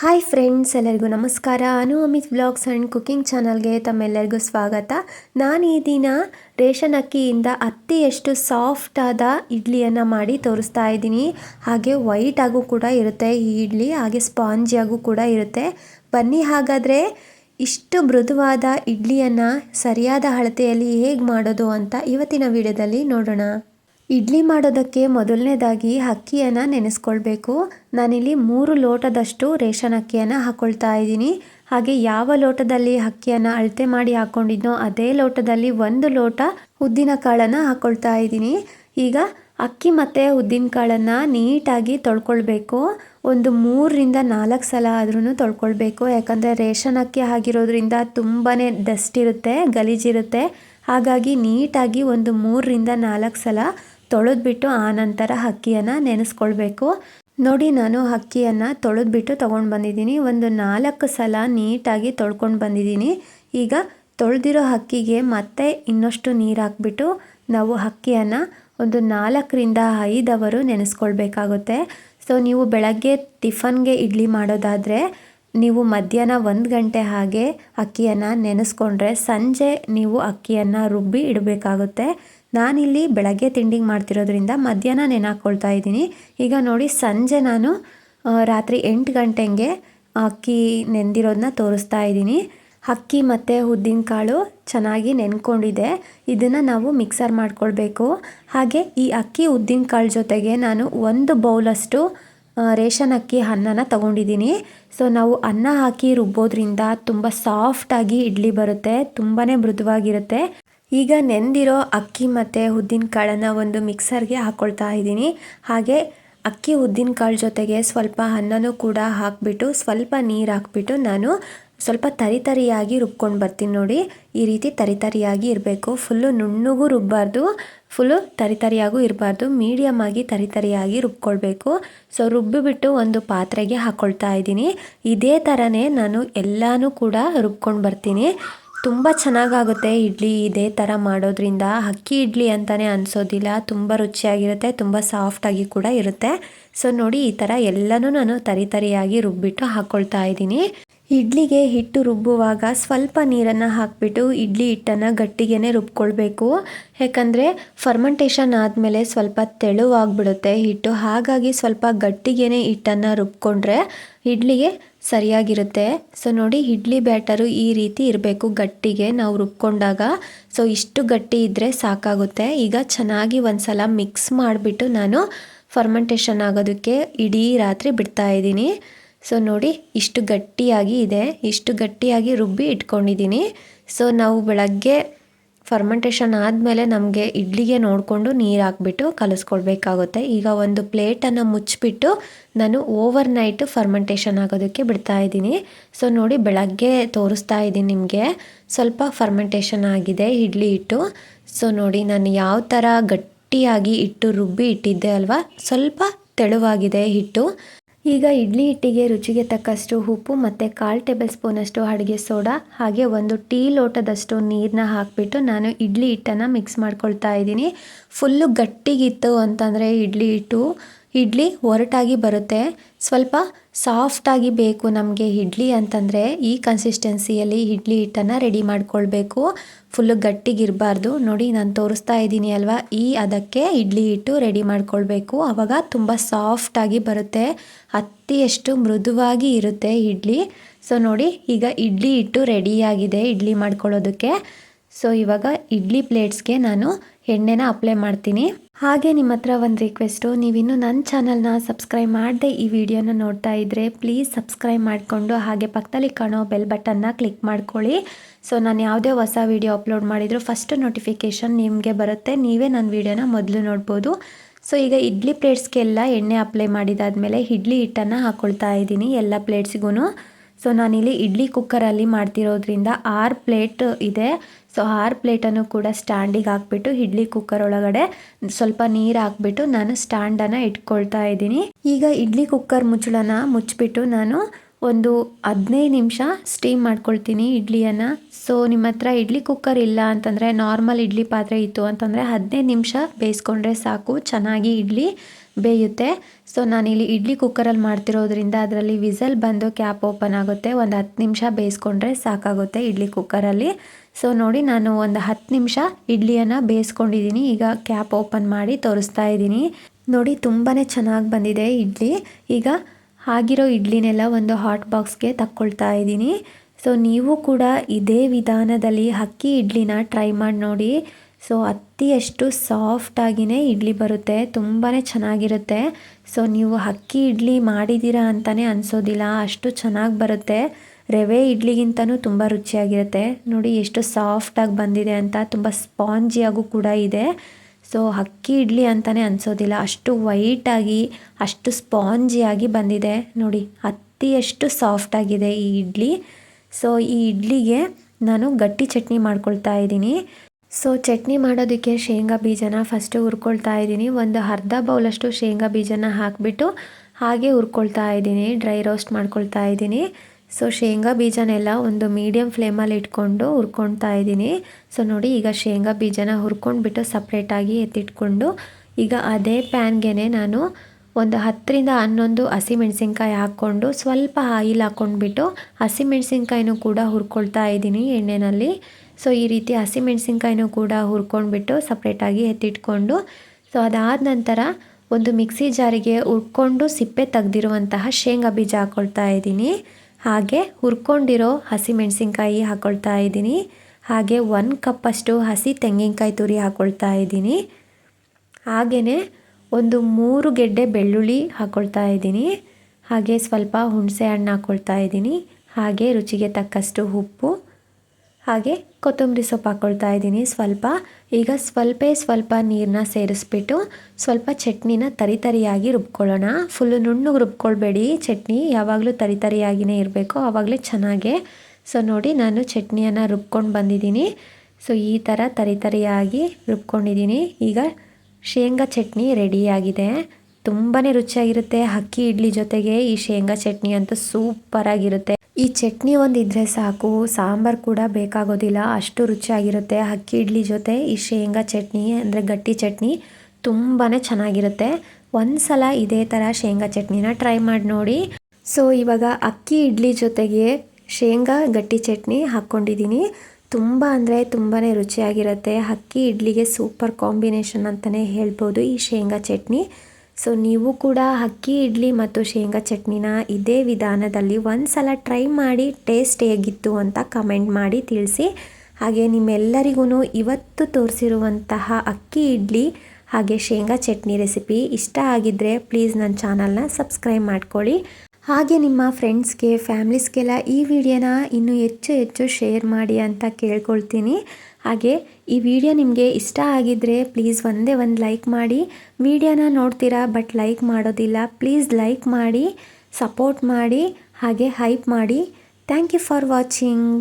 Hi friends ಎಲ್ಲರಿಗೂ ನಮಸ್ಕಾರ. Anu Amit vlogs and cooking ಚಾನಲ್ಗೆ ತಮ್ಮೆಲ್ಲರಿಗೂ ಸ್ವಾಗತ. ನಾನು ಈ ದಿನ ರೇಷನ್ ಅಕ್ಕಿಯಿಂದ ಅತ್ತಿಯಷ್ಟು ಸಾಫ್ಟ್ ಆದ ಇಡ್ಲಿಯನ್ನು ಮಾಡಿ ತೋರಿಸ್ತಾ ಇದ್ದೀನಿ. ಹಾಗೆ ವೈಟ್ ಆಗು ಕೂಡ ಇರುತ್ತೆ ಈ ಇಡ್ಲಿ, ಹಾಗೆ ಸ್ಪಾಂಜಿಯಾಗೂ ಕೂಡ ಇರುತ್ತೆ. ಬನ್ನಿ ಹಾಗಾದರೆ ಇಷ್ಟು ಮೃದುವಾದ ಇಡ್ಲಿಯನ್ನು ಸರಿಯಾದ ಅಳತೆಯಲ್ಲಿ ಹೇಗೆ ಮಾಡೋದು ಅಂತ ಇವತ್ತಿನ ವಿಡಿಯೋದಲ್ಲಿ ನೋಡೋಣ. ಇಡ್ಲಿ ಮಾಡೋದಕ್ಕೆ ಮೊದಲನೇದಾಗಿ ಅಕ್ಕಿಯನ್ನು ನೆನೆಸ್ಕೊಳ್ಬೇಕು. ನಾನಿಲ್ಲಿ ಮೂರು ಲೋಟದಷ್ಟು ರೇಷನ್ ಅಕ್ಕಿಯನ್ನು ಹಾಕ್ಕೊಳ್ತಾ ಇದ್ದೀನಿ. ಹಾಗೆ ಯಾವ ಲೋಟದಲ್ಲಿ ಅಕ್ಕಿಯನ್ನು ಅಳತೆ ಮಾಡಿ ಹಾಕ್ಕೊಂಡಿದ್ನೋ ಅದೇ ಲೋಟದಲ್ಲಿ ಒಂದು ಲೋಟ ಉದ್ದಿನ ಕಾಳನ್ನು ಹಾಕ್ಕೊಳ್ತಾ ಇದ್ದೀನಿ. ಈಗ ಅಕ್ಕಿ ಮತ್ತು ಉದ್ದಿನ ಕಾಳನ್ನು ನೀಟಾಗಿ ತೊಳ್ಕೊಳ್ಬೇಕು. ಒಂದು ಮೂರರಿಂದ ನಾಲ್ಕು ಸಲ ಆದ್ರೂ ತೊಳ್ಕೊಳ್ಬೇಕು. ಯಾಕಂದರೆ ರೇಷನ್ ಅಕ್ಕಿ ಆಗಿರೋದ್ರಿಂದ ತುಂಬಾ ಡಸ್ಟ್ ಇರುತ್ತೆ, ಗಲೀಜಿರುತ್ತೆ. ಹಾಗಾಗಿ ನೀಟಾಗಿ ಒಂದು ಮೂರರಿಂದ ನಾಲ್ಕು ಸಲ ತೊಳೆದ್ಬಿಟ್ಟು ಆನಂತರ ಅಕ್ಕಿಯನ್ನು ನೆನೆಸ್ಕೊಳ್ಬೇಕು. ನೋಡಿ, ನಾನು ಅಕ್ಕಿಯನ್ನು ತೊಳೆದ್ಬಿಟ್ಟು ತೊಗೊಂಡು ಬಂದಿದ್ದೀನಿ. ಒಂದು ನಾಲ್ಕು ಸಲ ನೀಟಾಗಿ ತೊಳ್ಕೊಂಡು ಬಂದಿದ್ದೀನಿ. ಈಗ ತೊಳೆದಿರೋ ಅಕ್ಕಿಗೆ ಮತ್ತೆ ಇನ್ನಷ್ಟು ನೀರು ಹಾಕ್ಬಿಟ್ಟು ನಾವು ಅಕ್ಕಿಯನ್ನು ಒಂದು ನಾಲ್ಕರಿಂದ ಐದು ಅವರು ನೆನೆಸ್ಕೊಳ್ಬೇಕಾಗುತ್ತೆ. ಸೊ ನೀವು ಬೆಳಗ್ಗೆ ಟಿಫನ್ಗೆ ಇಡ್ಲಿ ಮಾಡೋದಾದರೆ ನೀವು ಮಧ್ಯಾಹ್ನ ಒಂದು ಗಂಟೆ ಹಾಗೆ ಅಕ್ಕಿಯನ್ನು ನೆನೆಸ್ಕೊಂಡ್ರೆ ಸಂಜೆ ನೀವು ಅಕ್ಕಿಯನ್ನು ರುಬ್ಬಿ ಇಡಬೇಕಾಗುತ್ತೆ. ನಾನಿಲ್ಲಿ ಬೆಳಗ್ಗೆ ತಿಂಡಿಗೆ ಮಾಡ್ತಿರೋದ್ರಿಂದ ಮಧ್ಯಾಹ್ನ ನೆನಾಕೊಳ್ತಾ ಇದ್ದೀನಿ. ಈಗ ನೋಡಿ ಸಂಜೆ ನಾನು ರಾತ್ರಿ ಎಂಟು ಗಂಟೆಗೆ ಅಕ್ಕಿ ನೆಂದಿರೋದನ್ನ ತೋರಿಸ್ತಾ ಇದ್ದೀನಿ. ಅಕ್ಕಿ ಮತ್ತು ಉದ್ದಿನ ಕಾಳು ಚೆನ್ನಾಗಿ ನೆನ್ಕೊಂಡಿದೆ. ಇದನ್ನು ನಾವು ಮಿಕ್ಸರ್ ಮಾಡ್ಕೊಳ್ಬೇಕು. ಹಾಗೆ ಈ ಅಕ್ಕಿ ಉದ್ದಿನ ಕಾಳು ಜೊತೆಗೆ ನಾನು ಒಂದು ಬೌಲಷ್ಟು ರೇಷನ್ ಅಕ್ಕಿ ಅನ್ನನ ತಗೊಂಡಿದ್ದೀನಿ. ಸೊ, ನಾವು ಅನ್ನ ಹಾಕಿ ರುಬ್ಬೋದ್ರಿಂದ ತುಂಬ ಸಾಫ್ಟಾಗಿ ಇಡ್ಲಿ ಬರುತ್ತೆ ತುಂಬಾ ಮೃದುವಾಗಿರುತ್ತೆ. ಈಗ ನೆಂದಿರೋ ಅಕ್ಕಿ ಮತ್ತು ಉದ್ದಿನಕಾಳನ್ನು ಒಂದು ಮಿಕ್ಸರ್ಗೆ ಹಾಕ್ಕೊಳ್ತಾ ಇದ್ದೀನಿ. ಹಾಗೆ ಅಕ್ಕಿ ಉದ್ದಿನಕಾಳು ಜೊತೆಗೆ ಸ್ವಲ್ಪ ಅನ್ನನೂ ಕೂಡ ಹಾಕಿಬಿಟ್ಟು ಸ್ವಲ್ಪ ನೀರು ಹಾಕ್ಬಿಟ್ಟು ನಾನು ಸ್ವಲ್ಪ ತರಿತರಿಯಾಗಿ ರುಬ್ಕೊಂಡು ಬರ್ತೀನಿ ನೋಡಿ. ಈ ರೀತಿ ತರಿತರಿಯಾಗಿ ಇರಬೇಕು. ಫುಲ್ಲು ನುಣ್ಣಗೂ ರುಬ್ಬಾರ್ದು, ಫುಲ್ಲು ತರಿತರಿಯಾಗೂ ಇರಬಾರ್ದು. ಮೀಡಿಯಮ್ ಆಗಿ ತರಿತರಿಯಾಗಿ ರುಬ್ಕೊಳ್ಬೇಕು. ಸೊ, ರುಬ್ಬಿಬಿಟ್ಟು ಒಂದು ಪಾತ್ರೆಗೆ ಹಾಕ್ಕೊಳ್ತಾ ಇದ್ದೀನಿ. ಇದೇ ಥರನೇ ನಾನು ಎಲ್ಲನೂ ಕೂಡ ರುಬ್ಕೊಂಡು ಬರ್ತೀನಿ. ತುಂಬ ಚೆನ್ನಾಗಾಗುತ್ತೆ ಇಡ್ಲಿ ಇದೇ ಥರ ಮಾಡೋದ್ರಿಂದ. ಅಕ್ಕಿ ಇಡ್ಲಿ ಅಂತಲೇ ಅನಿಸೋದಿಲ್ಲ. ತುಂಬ ರುಚಿಯಾಗಿರುತ್ತೆ, ತುಂಬ ಸಾಫ್ಟಾಗಿ ಕೂಡ ಇರುತ್ತೆ. ಸೊ ನೋಡಿ ಈ ಥರ ಎಲ್ಲನೂ ನಾನು ತರಿ ತರಿಯಾಗಿ ರುಬ್ಬಿಟ್ಟು ಹಾಕ್ಕೊಳ್ತಾ ಇದ್ದೀನಿ. ಇಡ್ಲಿಗೆ ಹಿಟ್ಟು ರುಬ್ಬುವಾಗ ಸ್ವಲ್ಪ ನೀರನ್ನು ಹಾಕಿಬಿಟ್ಟು ಇಡ್ಲಿ ಹಿಟ್ಟನ್ನು ಗಟ್ಟಿಗೆ ರುಬ್ಕೊಳ್ಬೇಕು. ಯಾಕಂದರೆ ಫರ್ಮೆಂಟೇಷನ್ ಆದಮೇಲೆ ಸ್ವಲ್ಪ ತೆಳುವಾಗಿಬಿಡುತ್ತೆ ಹಿಟ್ಟು. ಹಾಗಾಗಿ ಸ್ವಲ್ಪ ಗಟ್ಟಿಗೆ ಹಿಟ್ಟನ್ನು ರುಬ್ಕೊಂಡ್ರೆ ಇಡ್ಲಿಗೆ ಸರಿಯಾಗಿರುತ್ತೆ. ಸೊ ನೋಡಿ, ಇಡ್ಲಿ ಬ್ಯಾಟರು ಈ ರೀತಿ ಇರಬೇಕು ಗಟ್ಟಿಗೆ. ನಾವು ರುಬ್ಕೊಂಡಾಗ ಸೊ ಇಷ್ಟು ಗಟ್ಟಿ ಇದ್ದರೆ ಸಾಕಾಗುತ್ತೆ. ಈಗ ಚೆನ್ನಾಗಿ ಒಂದು ಸಲ ಮಿಕ್ಸ್ ಮಾಡಿಬಿಟ್ಟು ನಾನು ಫರ್ಮೆಂಟೇಷನ್ ಆಗೋದಕ್ಕೆ ಇಡೀ ರಾತ್ರಿ ಬಿಡ್ತಾ ಇದ್ದೀನಿ. ಸೊ ನೋಡಿ, ಇಷ್ಟು ಗಟ್ಟಿಯಾಗಿ ಇದೆ. ಇಷ್ಟು ಗಟ್ಟಿಯಾಗಿ ರುಬ್ಬಿ ಇಟ್ಕೊಂಡಿದ್ದೀನಿ. ಸೊ ನಾವು ಬೆಳಗ್ಗೆ ಫರ್ಮೆಂಟೇಷನ್ ಆದಮೇಲೆ ನಮಗೆ ಇಡ್ಲಿಗೆ ನೋಡಿಕೊಂಡು ನೀರು ಹಾಕ್ಬಿಟ್ಟು ಕಲಿಸ್ಕೊಳ್ಬೇಕಾಗುತ್ತೆ. ಈಗ ಒಂದು ಪ್ಲೇಟನ್ನು ಮುಚ್ಚಿಬಿಟ್ಟು ನಾನು ಓವರ್ ನೈಟ್ ಫರ್ಮೆಂಟೇಷನ್ ಆಗೋದಕ್ಕೆ ಬಿಡ್ತಾ ಇದ್ದೀನಿ. ಸೊ ನೋಡಿ ಬೆಳಗ್ಗೆ ತೋರಿಸ್ತಾ ಇದ್ದೀನಿ ನಿಮಗೆ. ಸ್ವಲ್ಪ ಫರ್ಮೆಂಟೇಷನ್ ಆಗಿದೆ, ಇಡ್ಲಿ ಹಿಟ್ಟು. ಸೊ ನೋಡಿ ನಾನು ಯಾವ ಥರ ಗಟ್ಟಿಯಾಗಿ ಇಟ್ಟು ರುಬ್ಬಿ ಇಟ್ಟಿದ್ದೆ ಅಲ್ವಾ? ಸ್ವಲ್ಪ ತೆಳುವಾಗಿದೆ ಹಿಟ್ಟು. ಈಗ ಇಡ್ಲಿ ಹಿಟ್ಟಿಗೆ ರುಚಿಗೆ ತಕ್ಕಷ್ಟು ಉಪ್ಪು ಮತ್ತು ಕಾಲು ಟೇಬಲ್ ಸ್ಪೂನಷ್ಟು ಅಡುಗೆ ಸೋಡಾ, ಹಾಗೆ ಒಂದು ಟೀ ಲೋಟದಷ್ಟು ನೀರನ್ನ ಹಾಕಿಬಿಟ್ಟು ನಾನು ಇಡ್ಲಿ ಹಿಟ್ಟನ್ನು ಮಿಕ್ಸ್ ಮಾಡ್ಕೊಳ್ತಾ ಇದ್ದೀನಿ. ಫುಲ್ಲು ಗಟ್ಟಿಗಿತ್ತು ಅಂತಂದರೆ ಇಡ್ಲಿ ಹಿಟ್ಟು ಇಡ್ಲಿ ಒರಟಾಗಿ ಬರುತ್ತೆ. ಸ್ವಲ್ಪ ಸಾಫ್ಟಾಗಿ ಬೇಕು ನಮಗೆ ಇಡ್ಲಿ ಅಂತಂದರೆ ಈ ಕನ್ಸಿಸ್ಟೆನ್ಸಿಯಲ್ಲಿ ಇಡ್ಲಿ ಹಿಟ್ಟನ್ನು ರೆಡಿ ಮಾಡ್ಕೊಳ್ಬೇಕು. ಫುಲ್ಲು ಗಟ್ಟಿಗಿರಬಾರ್ದು. ನೋಡಿ ನಾನು ತೋರಿಸ್ತಾ ಇದ್ದೀನಿ ಅಲ್ವಾ? ಈ ಅದಕ್ಕೆ ಇಡ್ಲಿ ಹಿಟ್ಟು ರೆಡಿ ಮಾಡ್ಕೊಳ್ಬೇಕು. ಆವಾಗ ತುಂಬ ಸಾಫ್ಟಾಗಿ ಬರುತ್ತೆ. ಅತ್ತಿಯಷ್ಟು ಮೃದುವಾಗಿ ಇರುತ್ತೆ ಇಡ್ಲಿ. ಸೊ ನೋಡಿ ಈಗ ಇಡ್ಲಿ ಹಿಟ್ಟು ರೆಡಿಯಾಗಿದೆ ಇಡ್ಲಿ ಮಾಡ್ಕೊಳ್ಳೋದಕ್ಕೆ. ಸೊ ಇವಾಗ ಇಡ್ಲಿ ಪ್ಲೇಟ್ಸ್ಗೆ ನಾನು ಎಣ್ಣೆನ ಅಪ್ಲೈ ಮಾಡ್ತೀನಿ. ಹಾಗೆ ನಿಮ್ಮ ಹತ್ರ ಒಂದು ರಿಕ್ವೆಸ್ಟು ನೀವಿನ್ನೂ ನನ್ನ ಚಾನಲ್ನ ಸಬ್ಸ್ಕ್ರೈಬ್ ಮಾಡದೆ ಈ ವಿಡಿಯೋನ ನೋಡ್ತಾ ಇದ್ದರೆ ಪ್ಲೀಸ್ ಸಬ್ಸ್ಕ್ರೈಬ್ ಮಾಡಿಕೊಂಡು ಹಾಗೆ ಪಕ್ಕದಲ್ಲಿ ಕಾಣೋ ಬೆಲ್ ಬಟನ್ನ ಕ್ಲಿಕ್ ಮಾಡ್ಕೊಳ್ಳಿ. ಸೊ ನಾನು ಯಾವುದೇ ಹೊಸ ವಿಡಿಯೋ ಅಪ್ಲೋಡ್ ಮಾಡಿದರೂ ಫಸ್ಟ್ ನೋಟಿಫಿಕೇಷನ್ ನಿಮಗೆ ಬರುತ್ತೆ, ನೀವೇ ನನ್ನ ವಿಡಿಯೋನ ಮೊದಲು ನೋಡ್ಬೋದು. ಸೊ ಈಗ ಇಡ್ಲಿ ಪ್ಲೇಟ್ಸ್ಗೆಲ್ಲ ಎಣ್ಣೆ ಅಪ್ಲೈ ಮಾಡಿದಾದಮೇಲೆ ಇಡ್ಲಿ ಹಿಟ್ಟನ್ನು ಹಾಕ್ಕೊಳ್ತಾ ಇದ್ದೀನಿ ಎಲ್ಲ ಪ್ಲೇಟ್ಸ್ಗೂ ಸೊ ನಾನಿಲ್ಲಿ ಇಡ್ಲಿ ಕುಕ್ಕರಲ್ಲಿ ಮಾಡ್ತಿರೋದ್ರಿಂದ ಆರು ಪ್ಲೇಟ್ ಇದೆ. ಸೊ ಆರು ಪ್ಲೇಟನ್ನು ಕೂಡ ಸ್ಟ್ಯಾಂಡಿಗೆ ಹಾಕ್ಬಿಟ್ಟು ಇಡ್ಲಿ ಕುಕ್ಕರ್ ಒಳಗಡೆ ಸ್ವಲ್ಪ ನೀರು ಹಾಕ್ಬಿಟ್ಟು ನಾನು ಸ್ಟ್ಯಾಂಡನ್ನು ಇಟ್ಕೊಳ್ತಾ ಇದ್ದೀನಿ. ಈಗ ಇಡ್ಲಿ ಕುಕ್ಕರ್ ಮುಚ್ಚಳನ ಮುಚ್ಚಿಬಿಟ್ಟು ನಾನು ಒಂದು ಹದಿನೈದು ನಿಮಿಷ ಸ್ಟೀಮ್ ಮಾಡ್ಕೊಳ್ತೀನಿ ಇಡ್ಲಿಯನ್ನು. ಸೊ ನಿಮ್ಮ ಹತ್ರ ಇಡ್ಲಿ ಕುಕ್ಕರ್ ಇಲ್ಲ ಅಂತಂದರೆ ನಾರ್ಮಲ್ ಇಡ್ಲಿ ಪಾತ್ರೆ ಇತ್ತು ಅಂತಂದರೆ ಹದಿನೈದು ನಿಮಿಷ ಬೇಯಿಸ್ಕೊಂಡ್ರೆ ಸಾಕು, ಚೆನ್ನಾಗಿ ಇಡ್ಲಿ. ಬೇಯುತ್ತೆ. ಸೊ ನಾನಿಲ್ಲಿ ಇಡ್ಲಿ ಕುಕ್ಕರಲ್ಲಿ ಮಾಡ್ತಿರೋದ್ರಿಂದ ಅದರಲ್ಲಿ ವಿಸಲ್ ಬಂದು ಕ್ಯಾಪ್ ಓಪನ್ ಆಗುತ್ತೆ. ಒಂದು ಹತ್ತು ನಿಮಿಷ ಬೇಯಿಸ್ಕೊಂಡ್ರೆ ಸಾಕಾಗುತ್ತೆ ಇಡ್ಲಿ ಕುಕ್ಕರಲ್ಲಿ ಸೊ ನೋಡಿ ನಾನು ಒಂದು ಹತ್ತು ನಿಮಿಷ ಇಡ್ಲಿಯನ್ನು ಬೇಯಿಸ್ಕೊಂಡಿದ್ದೀನಿ. ಈಗ ಕ್ಯಾಪ್ ಓಪನ್ ಮಾಡಿ ತೋರಿಸ್ತಾ ಇದ್ದೀನಿ. ನೋಡಿ ತುಂಬಾ ಚೆನ್ನಾಗಿ ಬಂದಿದೆ ಇಡ್ಲಿ. ಈಗ ಆಗಿರೋ ಇಡ್ಲಿನೆಲ್ಲ ಒಂದು ಹಾಟ್ ಬಾಕ್ಸ್ಗೆ ತಕ್ಕೊಳ್ತಾ ಇದ್ದೀನಿ. ಸೊ ನೀವು ಕೂಡ ಇದೇ ವಿಧಾನದಲ್ಲಿ ಅಕ್ಕಿ ಇಡ್ಲಿನ ಟ್ರೈ ಮಾಡಿ ನೋಡಿ. ಸೊ ಅತ್ತಿಯಷ್ಟು ಸಾಫ್ಟಾಗಿಯೇ ಇಡ್ಲಿ ಬರುತ್ತೆ ತುಂಬಾ ಚೆನ್ನಾಗಿರುತ್ತೆ. ಸೊ ನೀವು ಅಕ್ಕಿ ಇಡ್ಲಿ ಮಾಡಿದ್ದೀರಾ ಅಂತಲೇ ಅನಿಸೋದಿಲ್ಲ, ಅಷ್ಟು ಚೆನ್ನಾಗಿ ಬರುತ್ತೆ. ರವೆ ಇಡ್ಲಿಗಿಂತನೂ ತುಂಬ ರುಚಿಯಾಗಿರುತ್ತೆ. ನೋಡಿ ಎಷ್ಟು ಸಾಫ್ಟಾಗಿ ಬಂದಿದೆ ಅಂತ, ತುಂಬ ಸ್ಪಾಂಜಿಯಾಗೂ ಕೂಡ ಇದೆ. ಸೊ ಅಕ್ಕಿ ಇಡ್ಲಿ ಅಂತಲೇ ಅನಿಸೋದಿಲ್ಲ, ಅಷ್ಟು ವೈಟಾಗಿ ಅಷ್ಟು ಸ್ಪಾಂಜಿಯಾಗಿ ಬಂದಿದೆ. ನೋಡಿ ಅತ್ತಿಯಷ್ಟು ಸಾಫ್ಟಾಗಿದೆ ಈ ಇಡ್ಲಿ. ಸೊ ಈ ಇಡ್ಲಿಗೆ ನಾನು ಗಟ್ಟಿ ಚಟ್ನಿ ಮಾಡ್ಕೊಳ್ತಾ ಇದ್ದೀನಿ. ಸೊ ಚಟ್ನಿ ಮಾಡೋದಕ್ಕೆ ಶೇಂಗಾ ಬೀಜನ ಫಸ್ಟು ಹುರ್ಕೊಳ್ತಾ ಇದ್ದೀನಿ. ಒಂದು ಅರ್ಧ ಬೌಲಷ್ಟು ಶೇಂಗಾ ಬೀಜನ ಹಾಕಿಬಿಟ್ಟು ಹಾಗೆ ಹುರ್ಕೊಳ್ತಾ ಇದ್ದೀನಿ. ಡ್ರೈ ರೋಸ್ಟ್ ಮಾಡ್ಕೊಳ್ತಾ ಇದ್ದೀನಿ. ಸೊ ಶೇಂಗಾ ಬೀಜನೆಲ್ಲ ಒಂದು ಮೀಡಿಯಮ್ ಫ್ಲೇಮಲ್ಲಿ ಇಟ್ಕೊಂಡು ಹುರ್ಕೊಳ್ತಾ ಇದ್ದೀನಿ. ಸೊ ನೋಡಿ ಈಗ ಶೇಂಗಾ ಬೀಜನ ಹುರ್ಕೊಂಡ್ಬಿಟ್ಟು ಸಪ್ರೇಟಾಗಿ ಎತ್ತಿಟ್ಕೊಂಡು ಈಗ ಅದೇ ಪ್ಯಾನ್ಗೆ ನಾನು ಒಂದು ಹತ್ತರಿಂದ ಹನ್ನೊಂದು ಹಸಿಮೆಣಸಿನ್ಕಾಯಿ ಹಾಕ್ಕೊಂಡು ಸ್ವಲ್ಪ ಆಯಿಲ್ ಹಾಕ್ಕೊಂಡ್ಬಿಟ್ಟು ಹಸಿಮೆಣಸಿನ್ಕಾಯಿನೂ ಕೂಡ ಹುರ್ಕೊಳ್ತಾ ಇದ್ದೀನಿ ಎಣ್ಣೆಯಲ್ಲಿ ಸೊ ಈ ರೀತಿ ಹಸಿಮೆಣ್ಸಿನ್ಕಾಯಿನೂ ಕೂಡ ಹುರ್ಕೊಂಡ್ಬಿಟ್ಟು ಸಪ್ರೇಟಾಗಿ ಎತ್ತಿಟ್ಕೊಂಡು ಸೊ ಅದಾದ ನಂತರ ಒಂದು ಮಿಕ್ಸಿ ಜಾರಿಗೆ ಹುರ್ಕೊಂಡು ಸಿಪ್ಪೆ ತೆಗ್ದಿರುವಂತಹ ಶೇಂಗಾ ಬೀಜ ಹಾಕ್ಕೊಳ್ತಾ ಇದ್ದೀನಿ. ಹಾಗೆ ಹುರ್ಕೊಂಡಿರೋ ಹಸಿಮೆಣ್ಸಿನ್ಕಾಯಿ ಹಾಕ್ಕೊಳ್ತಾ ಇದ್ದೀನಿ. ಹಾಗೆ ಒಂದು ಕಪ್ಪಷ್ಟು ಹಸಿ ತೆಂಗಿನಕಾಯಿ ತುರಿ ಹಾಕ್ಕೊಳ್ತಾ ಇದ್ದೀನಿ. ಹಾಗೆಯೇ ಒಂದು ಮೂರು ಗೆಡ್ಡೆ ಬೆಳ್ಳುಳ್ಳಿ ಹಾಕ್ಕೊಳ್ತಾ ಇದ್ದೀನಿ. ಹಾಗೆ ಸ್ವಲ್ಪ ಹುಣಸೆ ಹಣ್ಣು ಹಾಕ್ಕೊಳ್ತಾ ಇದ್ದೀನಿ. ಹಾಗೆ ರುಚಿಗೆ ತಕ್ಕಷ್ಟು ಉಪ್ಪು. ಹಾಗೆ ಕೊತ್ತಂಬರಿ ಸೊಪ್ಪು ಹಾಕ್ಕೊಳ್ತಾ ಇದ್ದೀನಿ. ಸ್ವಲ್ಪ ಈಗ ಸ್ವಲ್ಪ ಸ್ವಲ್ಪ ನೀರನ್ನ ಸೇರಿಸ್ಬಿಟ್ಟು ಸ್ವಲ್ಪ ಚಟ್ನಿನ ತರಿತರಿಯಾಗಿ ರುಬ್ಕೊಳ್ಳೋಣ. ಫುಲ್ಲು ನುಣ್ಣಗೆ ರುಬ್ಕೊಳ್ಬೇಡಿ. ಚಟ್ನಿ ಯಾವಾಗಲೂ ತರಿ ತರಿಯಾಗಿಯೇ ಇರಬೇಕು. ಆವಾಗಲೇ ಚೆನ್ನಾಗೆ. ಸೊ ನೋಡಿ ನಾನು ಚಟ್ನಿಯನ್ನು ರುಬ್ಕೊಂಡು ಬಂದಿದ್ದೀನಿ. ಸೊ ಈ ಥರ ತರಿತರಿಯಾಗಿ ರುಬ್ಕೊಂಡಿದ್ದೀನಿ. ಈಗ ಶೇಂಗಾ ಚಟ್ನಿ ರೆಡಿಯಾಗಿದೆ. ತುಂಬಾ ರುಚಿಯಾಗಿರುತ್ತೆ. ಅಕ್ಕಿ, ಇಡ್ಲಿ ಜೊತೆಗೆ ಈ ಶೇಂಗಾ ಚಟ್ನಿ ಅಂತೂ ಸೂಪರಾಗಿರುತ್ತೆ. ಈ ಚಟ್ನಿ ಒಂದು ಇದ್ದರೆ ಸಾಕು, ಸಾಂಬಾರು ಕೂಡ ಬೇಕಾಗೋದಿಲ್ಲ, ಅಷ್ಟು ರುಚಿಯಾಗಿರುತ್ತೆ. ಅಕ್ಕಿ, ಇಡ್ಲಿ ಜೊತೆ ಈ ಶೇಂಗಾ ಚಟ್ನಿ ಅಂದರೆ ಗಟ್ಟಿ ಚಟ್ನಿ ತುಂಬಾ ಚೆನ್ನಾಗಿರುತ್ತೆ. ಒಂದು ಸಲ ಇದೇ ಥರ ಶೇಂಗಾ ಚಟ್ನಿನ ಟ್ರೈ ಮಾಡಿ ನೋಡಿ. ಸೊ ಇವಾಗ ಅಕ್ಕಿ, ಇಡ್ಲಿ ಜೊತೆಗೆ ಶೇಂಗಾ ಗಟ್ಟಿ ಚಟ್ನಿ ಹಾಕ್ಕೊಂಡಿದ್ದೀನಿ ತುಂಬ ಅಂದರೆ ತುಂಬಾ ರುಚಿಯಾಗಿರುತ್ತೆ. ಅಕ್ಕಿ, ಇಡ್ಲಿಗೆ ಸೂಪರ್ ಕಾಂಬಿನೇಷನ್ ಅಂತಲೇ ಹೇಳ್ಬೋದು ಈ ಶೇಂಗಾ ಚಟ್ನಿ. ಸೊ ನೀವು ಕೂಡ ಅಕ್ಕಿ, ಇಡ್ಲಿ ಮತ್ತು ಶೇಂಗಾ ಚಟ್ನಿನ ಇದೇ ವಿಧಾನದಲ್ಲಿ ಒಂದು ಸಲ ಟ್ರೈ ಮಾಡಿ ಟೇಸ್ಟ್ ಹೇಗಿತ್ತು ಅಂತ ಕಮೆಂಟ್ ಮಾಡಿ ತಿಳಿಸಿ. ಹಾಗೆ ನಿಮ್ಮೆಲ್ಲರಿಗೂ ಇವತ್ತು ತೋರಿಸಿರುವಂತಹ ಅಕ್ಕಿ, ಇಡ್ಲಿ ಹಾಗೆ ಶೇಂಗಾ ಚಟ್ನಿ ರೆಸಿಪಿ ಇಷ್ಟ ಆಗಿದ್ದರೆ ಪ್ಲೀಸ್ ನನ್ನ ಚಾನಲ್ನ ಸಬ್ಸ್ಕ್ರೈಬ್ ಮಾಡ್ಕೊಳ್ಳಿ. ಹಾಗೆ ನಿಮ್ಮ ಫ್ರೆಂಡ್ಸ್ಗೆ ಫ್ಯಾಮ್ಲೀಸ್ಗೆಲ್ಲ ಈ ವಿಡಿಯೋನ ಇನ್ನೂ ಹೆಚ್ಚು ಹೆಚ್ಚು ಶೇರ್ ಮಾಡಿ ಅಂತ ಕೇಳ್ಕೊಳ್ತೀನಿ. ಹಾಗೆ ಈ ವಿಡಿಯೋ ನಿಮಗೆ ಇಷ್ಟ ಆಗಿದ್ದರೆ ಪ್ಲೀಸ್ ಒಂದೇ ಒಂದು ಲೈಕ್ ಮಾಡಿ. ವಿಡಿಯೋನ ನೋಡ್ತೀರಾ ಬಟ್ ಲೈಕ್ ಮಾಡೋದಿಲ್ಲ ಪ್ಲೀಸ್ ಲೈಕ್ ಮಾಡಿ ಸಪೋರ್ಟ್ ಮಾಡಿ, ಹಾಗೆ ಹೈಪ್ ಮಾಡಿ. Thank you for watching